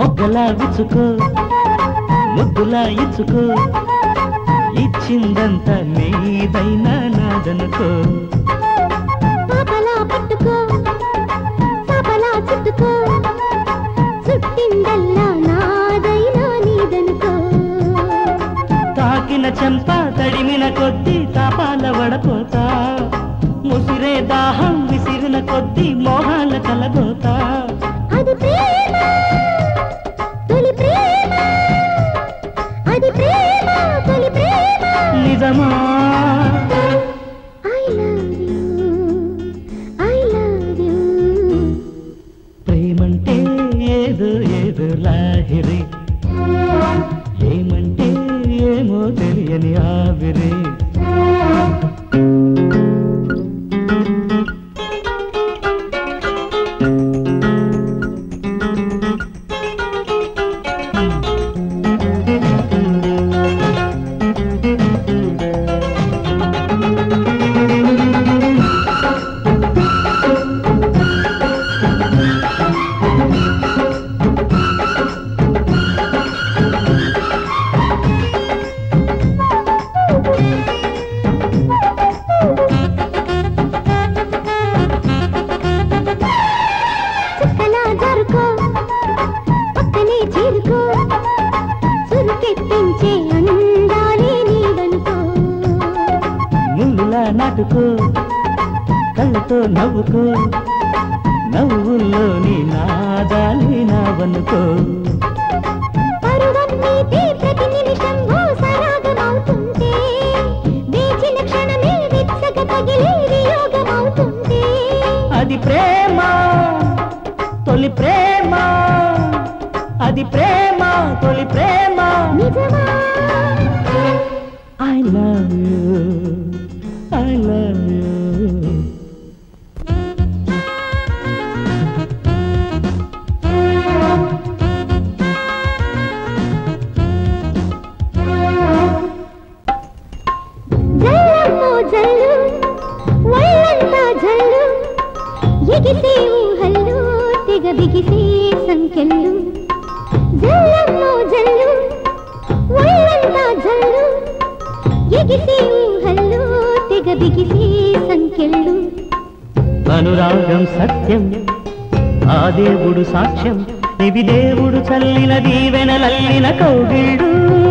మొగ్గలా విచ్చుకో ముద్దులా ఇచ్చుకో ఇచ్చిందంత నీదైనా నాదనుకో. పాపలా పట్టుకో పాపలా చుట్టుకో చుట్టిందల్లా నాదైనా నీదనుకో. తాకిన చెంప తడిమిన కొద్దీ తాపాల వడపోతా ముసిరే దాహం విసిరిన కొద్దీ మోహాల కలగోతా. నిజమా ప్రేమంటే ఏదో ఏదో లాహిరి. ఏమంటే ఏమో తెలియని ఆవిరి. నాటుకో కళ్ళతో నవ్వుకో నవ్వుల్లోని నాదాలి నావనుకో. అది ప్రేమ తొలి ప్రేమ అది ప్రేమ తొలి ప్రేమ. నిజమా? I love you I love you జల్లమ్మో జల్లు ఒళ్ళంతా జల్లు ఎగిసే ఊహల్లు తెగ బిగిసే సంఖ్యలు జల్లమ్మో జల్లు ఒళ్ళంతా జల్లు ఎగిసే ఊహల్లు తెగ సంఖ్యలు. అనురాగం సత్యం ఆ దేవుడు సాక్ష్యం. ఇవి దేవుడు చల్లిన దీవెనలల్లిన కౌగిళ్ళు.